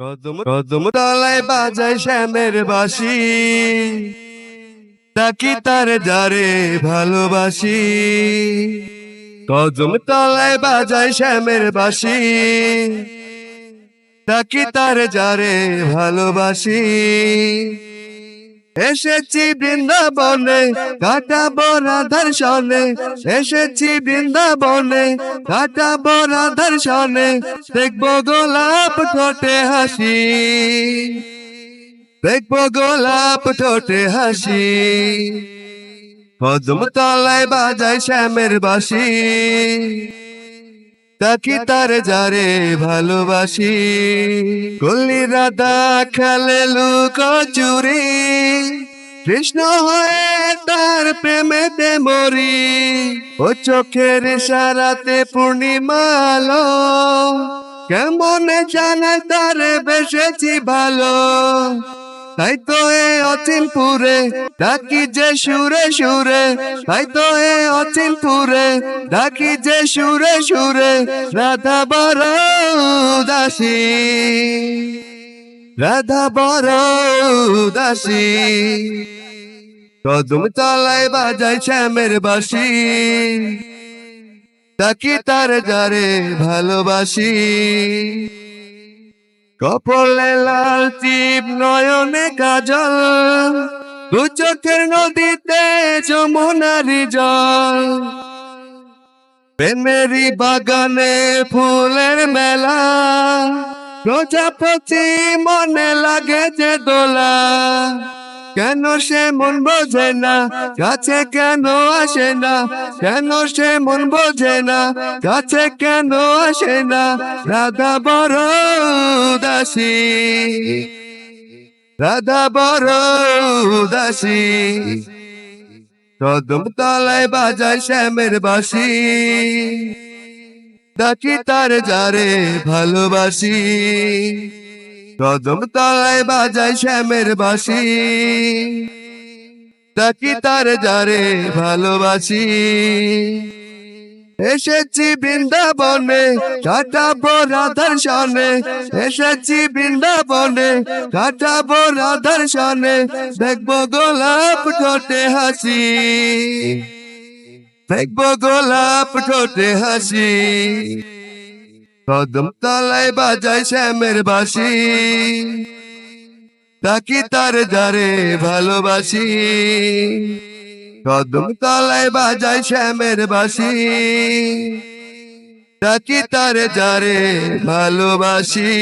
কদম তলায় বাজায় শ্যামের বাসি তাকি তার যারে ভালোবাসি। কদম তলায় বাজায় শ্যামের বাসি তাকি তার যারে ভালোবাসি। এসেছি বৃন্দাবনে, কাটাবো রাধার সনে। এসেছি বৃন্দাবনে, কাটাবো রাধার সনে। দেখব গোলাপ ঠোঁটে হাসি। দেখব গোলাপ ঠোঁটে হাসি। কদম তলায় বাজায় শ্যামের বাসি তাকি তার যারে ভালোবাসি। কল্লি রাধা খেলে লুক চুরি। কৃষ্ণ হয়ে তার প্রেমেতে মরি। ও চোখের সারাতে পূর্ণিমালো কেমন জানে তার বেসেছি ভালো? তাই তো এ অচিনপুরে ডাকি যে সুরে সুরে, তাই তো এ অচিনপুরে ডাকি যে সুরে সুরে, রাধা বড় দাসী রাধা বড় দাসী কদম তলায় বাজায় শ্যামের বাসি তাকি তার যারে ভালোবাসি। কপলে লাল চিপ নয়নে কাজল। দু চোখের নদীতে যমুনারি জল। প্রেমেরি বাগানে ফুলের মেলা। প্রজাপতি মনে লাগে যে দোলা। কেন সে মন বোঝে না? কাছে কেন আসে না? কেন সে মন বোঝে না? কাছে কেন আসে না? রাধা বড় দাসী রাধা বড় দাসী কদম তলায় বাজায় শ্যামের বাসি ডাকি তার যারে ভালোবাসি। কদম তলায় বাজায় শ্যামের বাসি তাকি তার যারে ভালোবাসি। এসেছি বৃন্দাবনে, কাটাবো রাধার সনে এসেছি বৃন্দাবনে, কাটাবো রাধার সনে দেখব গোলাপ ঠোঁটে হাসি। দেখব গোলাপ ঠোঁটে হাসি। কদম তলায় বাজায় শ্যামের বাসি তাকি তার যারে ভালোবাসি। কদম তলায় বাজায় শ্যামের বাসি তাকি তার যারে ভালোবাসি।